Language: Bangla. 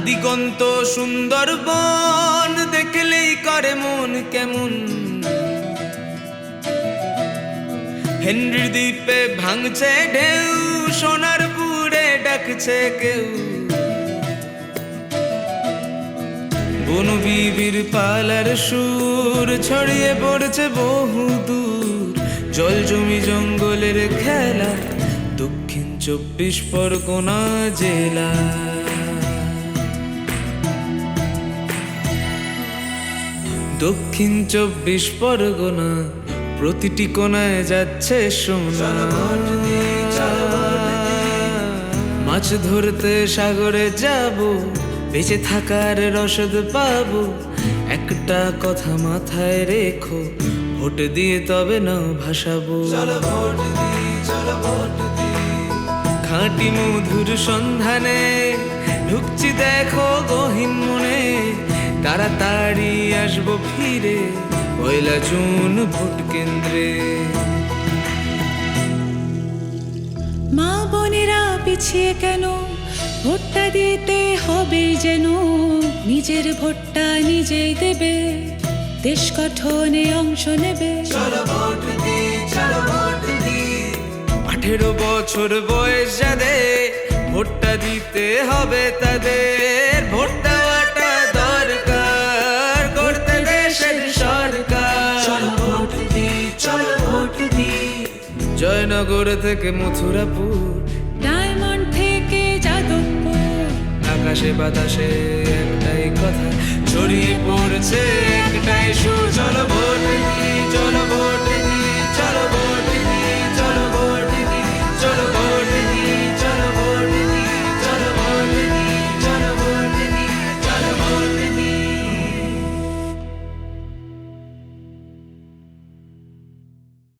দিগন্ত সুন্দর বন দেখলেই করে মন কেমন। হেনরি দ্বীপে ভাঙছে ঢেউ, সোনার পুরে ডাকছে কেউ। বনবিবির পালার সুর ছড়িয়ে পড়ছে বহু দূর। জল জমি জঙ্গলের খেলা, দক্ষিণ চব্বিশ পরগনা জেলা। দক্ষিণ চব্বিশ পরগনা, প্রতিটি কোনায় যাচ্ছে সোনা। মাছ ধরতে সাগরে যাব, বেঁচে থাকার রসদ পাবো। একটা কথা মাথায় রেখো, ভোট দিয়ে তবে না ভাসাবো। খাঁটি মধুর সন্ধানে ঢুকছি দেখো গহীন মনে। তাড়াতাড়ি আসব ফিরে পয়লা জুন ভোট কেন্দ্রে। মা বোনেরা পিছিয়ে কেন? ভোটটা দিতে হবে যেন। নিজের ভোটটা নিজেই দেবে। দেশ গঠনে অংশ নেবে। আঠেরো বছর বয়স যাদের ভোটটা দিতে হবে তাদের। জয়নগর থেকে মথুরাপুর ডায়মন্ড থেকে যাদবপুর। আকাশে বাতাসে একটাই কথা ছড়িয়ে পড়ছে একটাই সুর